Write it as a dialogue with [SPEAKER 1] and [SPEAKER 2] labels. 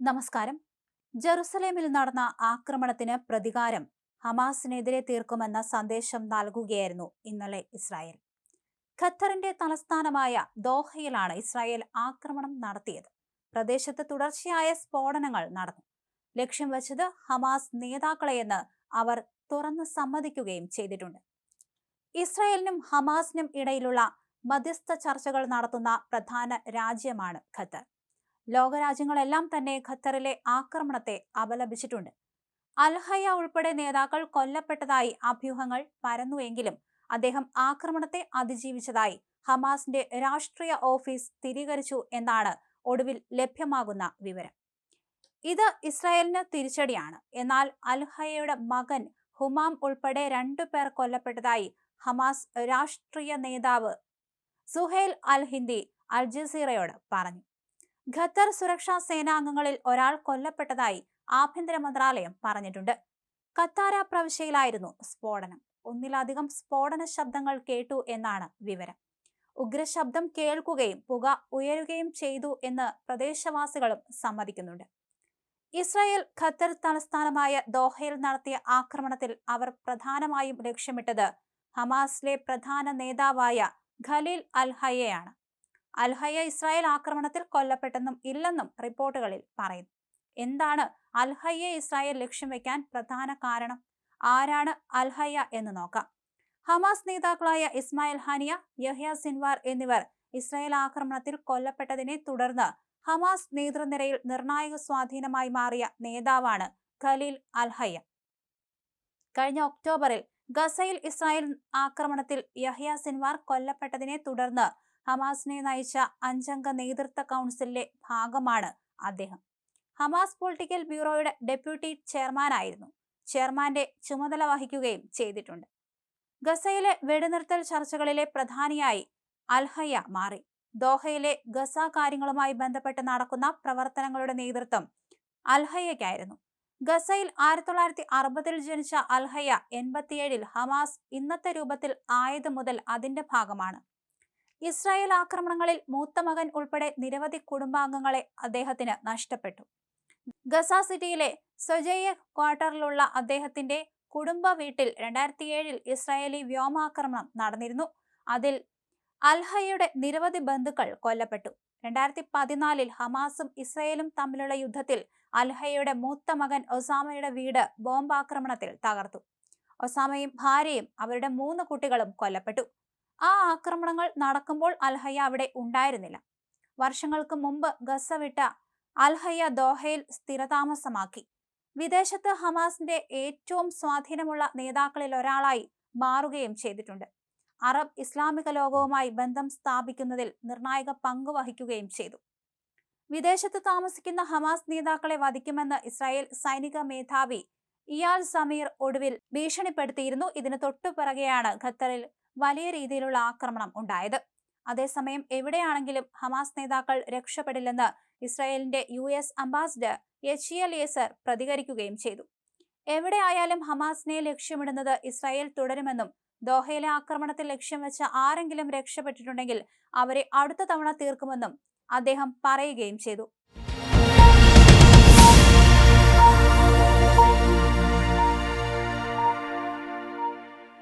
[SPEAKER 1] നമസ്കാരം. ജെറുസലേമിൽ നടന്ന ആക്രമണത്തിന് പ്രതികാരം ഹമാസിനെതിരെ തീർക്കുമെന്ന സന്ദേശം നൽകുകയായിരുന്നു ഇന്നലെ ഇസ്രായേൽ. ഖത്തറിന്റെ തലസ്ഥാനമായ ദോഹയിലാണ് ഇസ്രായേൽ ആക്രമണം നടത്തിയത്. പ്രദേശത്ത് തുടർച്ചയായ സ്ഫോടനങ്ങൾ നടന്നു. ലക്ഷ്യം വച്ചത് ഹമാസ് നേതാക്കളെയെന്ന് അവർ തുറന്ന് സമ്മതിക്കുകയും ചെയ്തിട്ടുണ്ട്. ഇസ്രായേലിനും ഹമാസിനും ഇടയിലുള്ള മധ്യസ്ഥ ചർച്ചകൾ നടത്തുന്ന പ്രധാന രാജ്യമാണ് ഖത്തർ. ലോകരാജ്യങ്ങളെല്ലാം തന്നെ ഖത്തറിലെ ആക്രമണത്തെ അപലപിച്ചിട്ടുണ്ട്. അൽഹയ ഉൾപ്പെടെ നേതാക്കൾ കൊല്ലപ്പെട്ടതായി അഭ്യൂഹങ്ങൾ പരന്നുവെങ്കിലും അദ്ദേഹം ആക്രമണത്തെ അതിജീവിച്ചതായി ഹമാസിന്റെ രാഷ്ട്രീയ ഓഫീസ് സ്ഥിരീകരിച്ചു എന്നാണ് ഒടുവിൽ ലഭ്യമാകുന്ന വിവരം. ഇത് ഇസ്രായേലിന് തിരിച്ചടിയാണ്. എന്നാൽ അൽഹയയുടെ മകൻ ഹുമാം ഉൾപ്പെടെ രണ്ടു പേർ കൊല്ലപ്പെട്ടതായി ഹമാസ് രാഷ്ട്രീയ നേതാവ് സുഹേൽ അൽ ഹിന്ദി അൽ ജസീറയോട് പറഞ്ഞു. ഖത്തർ സുരക്ഷാ സേനാംഗങ്ങളിൽ ഒരാൾ കൊല്ലപ്പെട്ടതായി ആഭ്യന്തര മന്ത്രാലയം പറഞ്ഞിട്ടുണ്ട്. കത്താര പ്രവിശ്യയിലായിരുന്നു സ്ഫോടനം. ഒന്നിലധികം സ്ഫോടന ശബ്ദങ്ങൾ കേട്ടു എന്നാണ് വിവരം. ഉഗ്രശബ്ദം കേൾക്കുകയും പുക ഉയരുകയും ചെയ്തു എന്ന് പ്രദേശവാസികളും സമ്മതിക്കുന്നുണ്ട്. ഇസ്രായേൽ ഖത്തർ തലസ്ഥാനമായ ദോഹയിൽ നടത്തിയ ആക്രമണത്തിൽ അവർ പ്രധാനമായും ലക്ഷ്യമിട്ടത് ഹമാസിലെ പ്രധാന നേതാവായ ഖലീൽ അൽഹയ്യയാണ് അൽഹയ ഇസ്രായേൽ ആക്രമണത്തിൽ കൊല്ലപ്പെട്ടെന്നും ഇല്ലെന്നും റിപ്പോർട്ടുകളിൽ പറയുന്നു. എന്താണ് അൽഹയ്യ ഇസ്രായേൽ ലക്ഷ്യം വെക്കാൻ പ്രധാന കാരണം? ആരാണ് അൽഹയ്യ എന്ന് നോക്കാം. ഹമാസ് നേതാക്കളായ ഇസ്മായിൽ ഹാനിയ യഹ്യ സിൻവാർ എന്നിവർ ഇസ്രായേൽ ആക്രമണത്തിൽ കൊല്ലപ്പെട്ടതിനെ തുടർന്ന് ഹമാസ് നേതൃനിരയിൽ നിർണായക സ്വാധീനമായി മാറിയ നേതാവാണ് ഖലീൽ അൽഹയ്യ. കഴിഞ്ഞ ഒക്ടോബറിൽ ഗസയിൽ ഇസ്രായേൽ ആക്രമണത്തിൽ യഹ്യ സിൻവാർ കൊല്ലപ്പെട്ടതിനെ തുടർന്ന് ഹമാസിനെ നയിച്ച അഞ്ചംഗ നേതൃത്വ കൗൺസിലിലെ ഭാഗമാണ് അദ്ദേഹം. ഹമാസ് പൊളിറ്റിക്കൽ ബ്യൂറോയുടെ ഡെപ്യൂട്ടി ചെയർമാനായിരുന്നു. ചെയർമാന്റെ ചുമതല വഹിക്കുകയും ചെയ്തിട്ടുണ്ട്. ഗസയിലെ വെടിനിർത്തൽ ചർച്ചകളിലെ പ്രധാനിയായി അൽഹയ്യ മാറി. ദോഹയിലെ ഗസ കാര്യങ്ങളുമായി ബന്ധപ്പെട്ട് നടക്കുന്ന പ്രവർത്തനങ്ങളുടെ നേതൃത്വം അൽഹയ്യയ്ക്കായിരുന്നു. ഗസയിൽ ആയിരത്തി തൊള്ളായിരത്തി അറുപതിൽ ജനിച്ച അൽഹയ്യ എൺപത്തിയേഴിൽ ഹമാസ് ഇന്നത്തെ രൂപത്തിൽ ആയത് മുതൽ അതിന്റെ ഭാഗമാണ്. ഇസ്രായേൽ ആക്രമണങ്ങളിൽ മൂത്ത മകൻ ഉൾപ്പെടെ നിരവധി കുടുംബാംഗങ്ങളെ അദ്ദേഹത്തിന് നഷ്ടപ്പെട്ടു. ഗസ സിറ്റിയിലെ സൊജയ്യ ക്വാർട്ടറിലുള്ള അദ്ദേഹത്തിന്റെ കുടുംബ വീട്ടിൽ രണ്ടായിരത്തി ഏഴിൽ ഇസ്രായേലി വ്യോമാക്രമണം നടന്നിരുന്നു. അതിൽ അൽഹയുടെ നിരവധി ബന്ധുക്കൾ കൊല്ലപ്പെട്ടു. രണ്ടായിരത്തി പതിനാലിൽ ഹമാസും ഇസ്രായേലും തമ്മിലുള്ള യുദ്ധത്തിൽ അൽഹയുടെ മൂത്ത മകൻ ഒസാമയുടെ വീട് ബോംബാക്രമണത്തിൽ തകർത്തു. ഒസാമയും ഭാര്യയും അവരുടെ മൂന്ന് കുട്ടികളും കൊല്ലപ്പെട്ടു. ആ ആക്രമണങ്ങൾ നടക്കുമ്പോൾ അൽഹയ്യ അവിടെ ഉണ്ടായിരുന്നില്ല. വർഷങ്ങൾക്ക് മുമ്പ് ഗസ വിട്ട അൽഹയ്യ ദോഹയിൽ സ്ഥിരതാമസമാക്കി. വിദേശത്ത് ഹമാസിന്റെ ഏറ്റവും സ്വാധീനമുള്ള നേതാക്കളിൽ ഒരാളായി മാറുകയും ചെയ്തിട്ടുണ്ട്. അറബ് ഇസ്ലാമിക ലോകവുമായി ബന്ധം സ്ഥാപിക്കുന്നതിൽ നിർണായക പങ്ക് വഹിക്കുകയും ചെയ്തു. വിദേശത്ത് താമസിക്കുന്ന ഹമാസ് നേതാക്കളെ വധിക്കുമെന്ന് ഇസ്രായേൽ സൈനിക മേധാവി ഇയാൽ സമീർ ഒടുവിൽ ഭീഷണിപ്പെടുത്തിയിരുന്നു. ഇതിന് തൊട്ടുപിറകെയാണ് ഖത്തറിൽ വലിയ രീതിയിലുള്ള ആക്രമണം ഉണ്ടായത്. അതേസമയം എവിടെയാണെങ്കിലും ഹമാസ് നേതാക്കൾ രക്ഷപ്പെടില്ലെന്ന് ഇസ്രായേലിന്റെ യു എസ് അംബാസിഡർ എച്ച് എൽ യേസർ പ്രതികരിക്കുകയും ചെയ്തു. എവിടെയായാലും ഹമാസിനെ ലക്ഷ്യമിടുന്നത് ഇസ്രായേൽ തുടരുമെന്നും ദോഹയിലെ ആക്രമണത്തിൽ ലക്ഷ്യം വെച്ച ആരെങ്കിലും രക്ഷപ്പെട്ടിട്ടുണ്ടെങ്കിൽ അവരെ അടുത്ത തവണ തീർക്കുമെന്നും അദ്ദേഹം പറയുകയും ചെയ്തു.